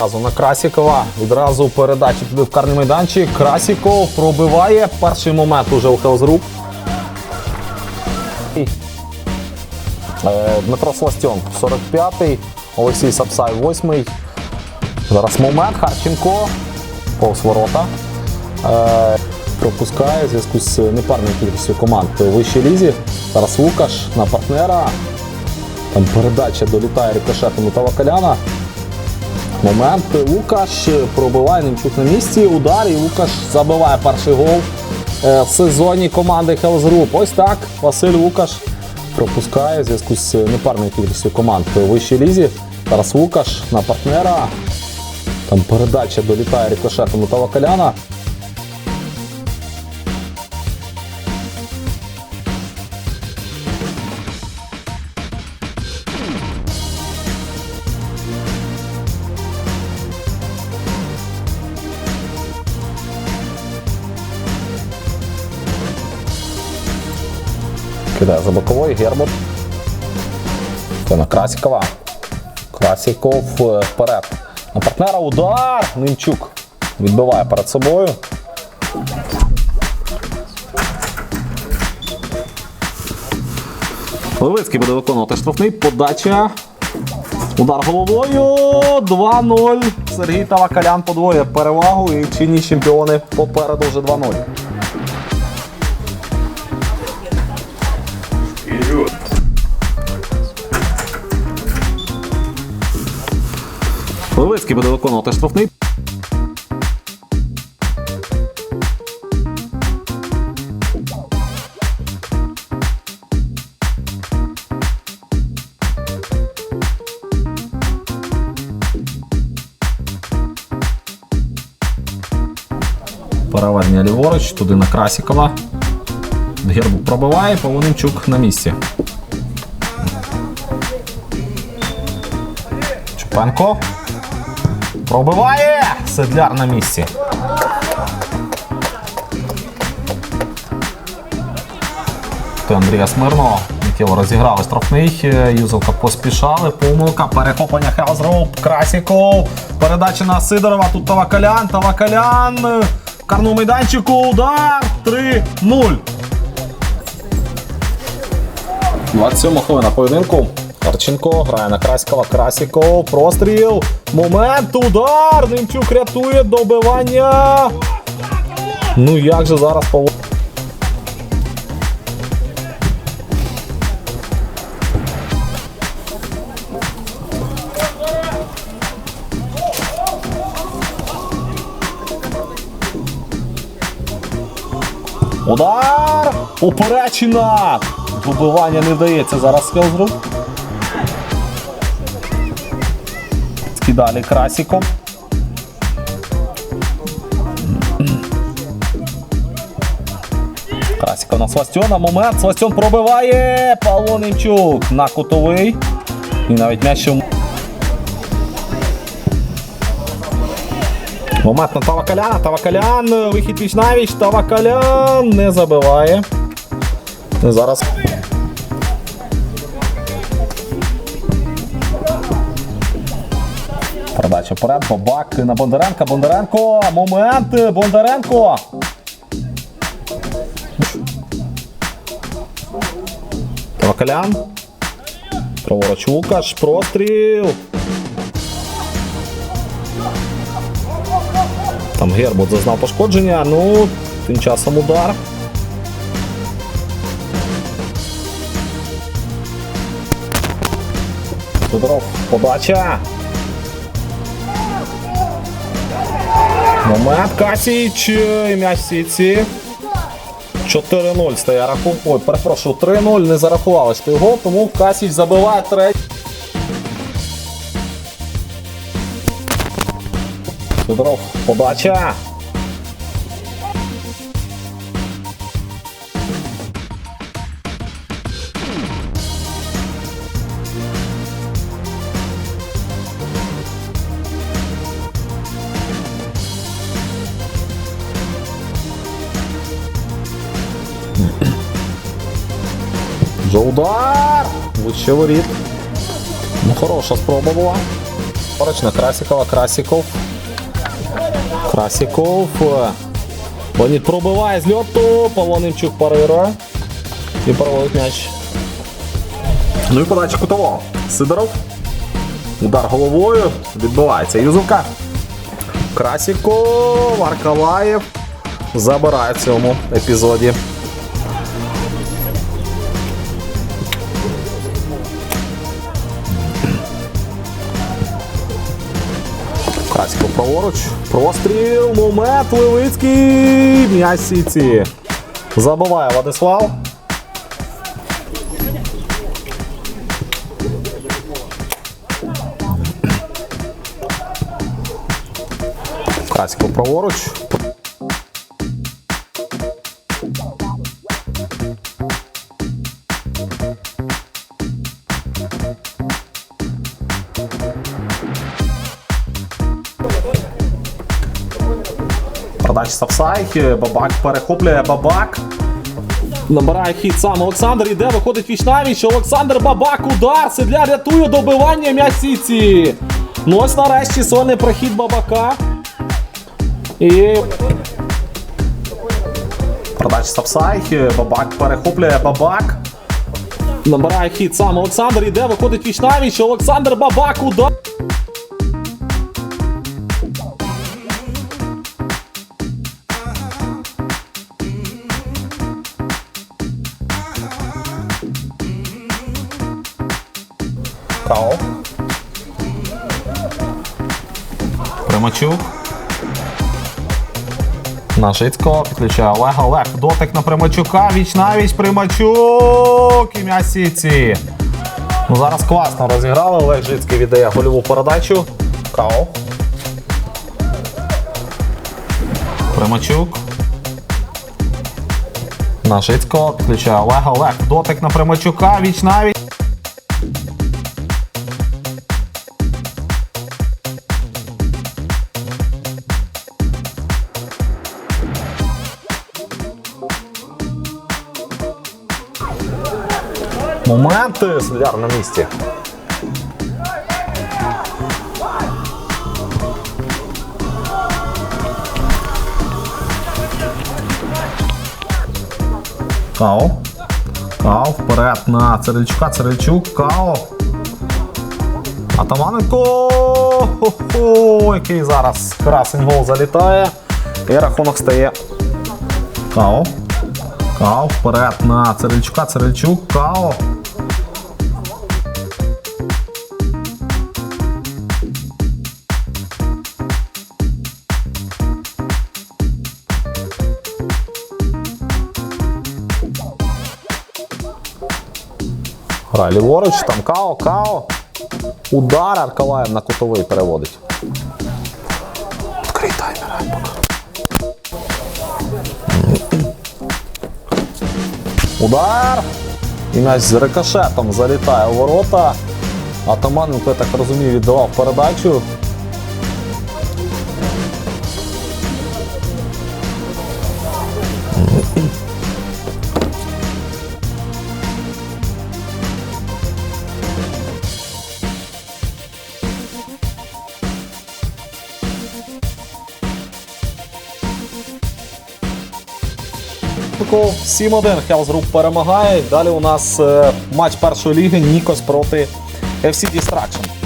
Разу Красікова. Відразу передачі туди в карний майданчик. Красіков пробиває. Перший момент уже у Хелзрук. Е, Дмитро Сластьон 45-й, Олексій Сапсай 8-й. Зараз момент. Харченко повз ворота. Е, пропускає в зв'язку з непарною кількістю команд у вищій лізі. Зараз Лукаш на партнера. Там передача долітає рикошетом до Тавакаляна. Момент. Лукаш пробиває Немчук на місці. Удар і Лукаш забиває перший гол е, в сезоні команди Hells Group. Ось так. Василь Лукаш пропускає в зв'язку з непарною кількістю команд у вищій лізі. Тарас Лукаш на партнера. Там передача долітає рикошетом до Тавакаляна. Кидає за бокової Гербут. Це Красікова. Красіков е, вперед. На партнера удар. Немчук відбиває перед собою. Левицький буде виконувати штрафний. Подача. Удар головою. 2-0. Сергій Тавакалян подвоює перевагу і чинні чемпіони попереду вже 2-0. Левицький буде виконувати штрафний. Переведення ліворуч, туди на Красікова. Гербу пробиває, Полонимчук на місці. Чупенко. Пробиває! Седляр на місці. Андрія Смирно. Миттєво розіграли штрафний. Юзовка поспішали. Помилка. Перехоплення Хелзроуп. Красіков. Передача на Сидорова. Тут Тавакалян. Тавакалян. В карному майданчику. Удар. 3-0. 27 хвилина поєдинку. Харченко грає на Краськова. Красіков. Простріл. Момент. Удар. Немчук рятує добивання. Ну як же зараз Павло. Удар! Поперечина! Добивання не вдається зараз Хелзру. Далі Красіком. Красіков на Свастьона. Момент. Свастьон пробиває. Павло Немчук на кутовий. І навіть м'яч. Момент на Тавакаляна. Тавакалян. Вихід віч навіч. Тавакалян не забиває. Зараз. Передача вперед. Бабак на Бондаренка. Бондаренко. Момент. Бондаренко. Тавакалян. Праворуч Лукаш. Простріл. Там Гербут зазнав пошкодження. Ну, тим часом удар. Тодоров. Подача. Момент Касіч. І М'яч в 4-0 стає рахунок. Ой, перепрошую, 3-0 не зарахувалось той гол, тому Касіч забиває третій. Федоров, подача. Вже удар! Вище воріт. Ну, хороша спроба була. Поруч на Красікова, Красіков. Красіков. Леонід пробиває з льоту. Павло Немчук. І проводить м'яч. Ну і подача кутового. Сидоров. Удар головою. Відбивається Юзовка. Красіков, Аркалаєв. Забирає в цьому епізоді. Красіков праворуч. Простріл. Момент. Левицький. М'яч сіці. Забиває Владислав. Красіков праворуч. Продача Сапсай, Бабак перехоплює Бабак. Набирає хід сам Олександр. Іде, виходить віч навіч. Олександр Бабак, удар. Седля рятує добивання м'яч Сіці. Ну ось нарешті сольний прохід Бабака. І. Продача Сапсай, Бабак перехоплює Бабак. Набирає хід сам Олександр. Іде, виходить віч навіч. Олександр Бабак, удар. Као. Примачук. Нашицького підключає Олега. Олег. Дотик на Примачука. Віч навіч Примачук. І м'яч Сіці. Ну, зараз класно розіграли. Олег Жицький віддає гольову передачу. Као. Примачук. Нашицького підключає Олега. Олег. Дотик на Примачука. Віч навіч. Моменти Соляр на місці. Као. Као вперед на Цирильчука. Цирильчук. Као. Атаманенко. Хо-хо, який зараз красень гол залітає. І рахунок стає. Као. Као вперед на Цирильчука. Цирильчук. Као. Грає ліворуч, там Као, Као. Удар Аркалаєв на кутовий переводить. Відкрий таймер, Альбок. Удар! І м'яч з рикошетом залітає у ворота. Атаманенко, я так розумію, віддавав передачу. Такого 7-1 Хелс Груп перемагає. Далі у нас е, матч першої ліги Нікос проти FC Distraction.